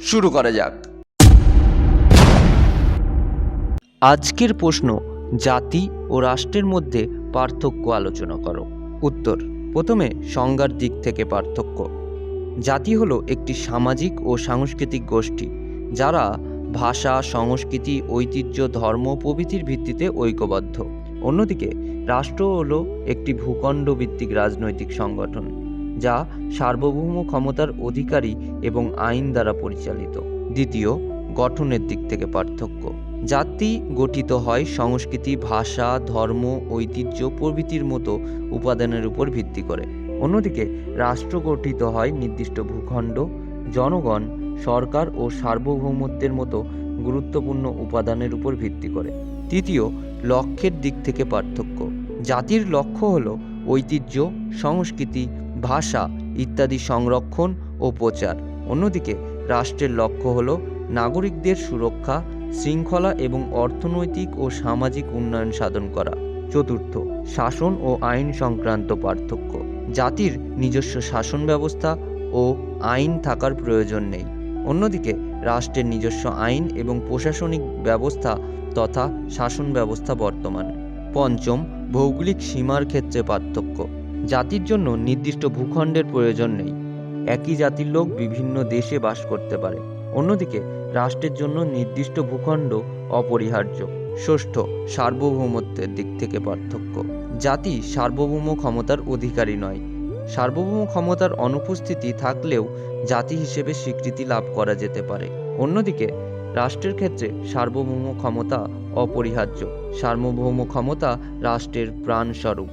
শুরু করা যাক। আজকের প্রশ্ন, জাতি ও রাষ্ট্রের মধ্যে পার্থক্য আলোচনা করো। উত্তর, প্রথমে সংজ্ঞার দিক থেকে পার্থক্য। জাতি হলো একটি সামাজিক ও সাংস্কৃতিক গোষ্ঠী, যারা ভাষা, সংস্কৃতি, ঐতিহ্য, ধর্ম, প্রভৃতির ভিত্তিতে ঐক্যবদ্ধ। অন্যদিকে, রাষ্ট্র হলো একটি ভূখণ্ড ভিত্তিক রাজনৈতিক সংগঠন। যা সার্বভৌম ক্ষমতার অধিকারী এবং আইন দ্বারা পরিচালিত। দ্বিতীয়, গঠনের দিক থেকে পার্থক্য। জাতি গঠিত হয় সংস্কৃতি, ভাষা, ধর্ম, ঐতিহ্য, প্রভৃতির মতো উপাদানের উপর ভিত্তি করে। অন্যদিকে, রাষ্ট্র গঠিত হয় নির্দিষ্ট ভূখণ্ড, জনগণ, সরকার ও সার্বভৌমত্বের মতো গুরুত্বপূর্ণ উপাদানের উপর ভিত্তি করে। তৃতীয়, লক্ষ্যের দিক থেকে পার্থক্য। জাতির লক্ষ্য হল ঐতিহ্য, সংস্কৃতি ভাষা ইত্যাদি সংরক্ষণ ও প্রচার। অন্যদিকে রাষ্ট্রের লক্ষ্য হল নাগরিকদের সুরক্ষা, শৃঙ্খলা এবং অর্থনৈতিক ও সামাজিক উন্নয়ন সাধন করা। চতুর্থ, শাসন ও আইন সংক্রান্ত পার্থক্য। জাতির নিজস্ব শাসন ব্যবস্থা ও আইন থাকার প্রয়োজন নেই। অন্যদিকে রাষ্ট্রের নিজস্ব আইন এবং প্রশাসনিক ব্যবস্থা তথা শাসন ব্যবস্থা বর্তমান। পঞ্চম, ভৌগোলিক সীমার ক্ষেত্রে পার্থক্য। জাতির জন্য নির্দিষ্ট ভূখণ্ডের প্রয়োজন নেই। একই জাতির লোক বিভিন্ন দেশে বাস করতে পারে। অন্যদিকে, রাষ্ট্রের জন্য নির্দিষ্ট ভূখণ্ড অপরিহার্য। ষষ্ঠ, সার্বভৌমত্বের দিক থেকে পার্থক্য। জাতি সার্বভৌম ক্ষমতার অধিকারী নয়। সার্বভৌম ক্ষমতার অনুপস্থিতি থাকলেও জাতি হিসেবে স্বীকৃতি লাভ করা যেতে পারে। অন্যদিকে, রাষ্ট্রের ক্ষেত্রে সার্বভৌম ক্ষমতা অপরিহার্য। সার্বভৌম ক্ষমতা রাষ্ট্রের প্রাণস্বরূপ।